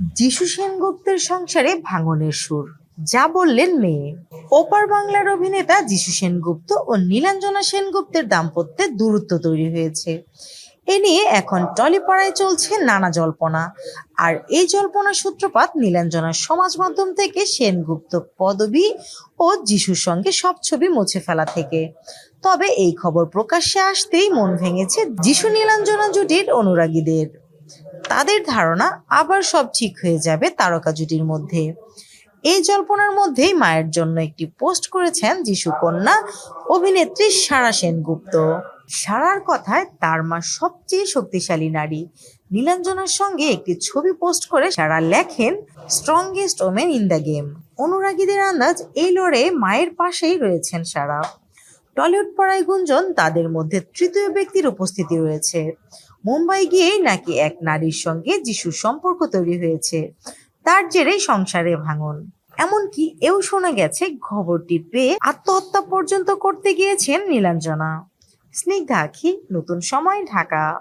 যিশু সেনগুপ্তের সংসারে ভাঙনের সুর, যা বললেন মেয়ে। ওপার বাংলার অভিনেতা যিশু সেনগুপ্ত ও নীলাঞ্জনা সেনগুপ্তের দাম্পত্যে দূরত্ব তৈরি হয়েছে। এ নিয়ে এখন টলিপাড়ায় চলছে নানা জল্পনা। আর এই জল্পনা সূত্রপাত নীলাঞ্জনার সমাজ মাধ্যম থেকে সেনগুপ্ত পদবী ও যিশুর সঙ্গে সব ছবি মুছে ফেলা থেকে। তবে এই খবর প্রকাশ্যে আসতেই মন ভেঙেছে যিশু নীলাঞ্জনা জুটির অনুরাগীদের। তাদের ধারণা আবার সব ঠিক হয়ে যাবে তারকা জুটির মধ্যে। এই জল্পনার মধ্যেই মায়ের জন্য একটি পোস্ট করেছেন যিশু কন্যা অভিনেত্রী সারা সেনগুপ্ত। সারার কথায় তার মা সবচেয়ে শক্তিশালী নারী। নীলাঞ্জনার সঙ্গে একটি ছবি পোস্ট করে সারা লেখেন strongest women in the game অনুরাগীদের আন্দাজ এই লড়ে মায়ের পাশেই রয়েছেন সারা। টলিউড পড়ায় গুঞ্জন তাদের মধ্যে তৃতীয় ব্যক্তির উপস্থিতি রয়েছে। মুম্বাই গিয়েই নাকি এক নারীর সঙ্গে যিশুর সম্পর্ক তৈরি হয়েছে। তার জেরে সংসারে ভাঙন। এমনকি এও শোনা গেছে খবরটি পেয়ে আত্মহত্যা পর্যন্ত করতে গিয়েছেন নীলাঞ্জনা। স্নিগ্ধা আখি, নতুন সময়, ঢাকা।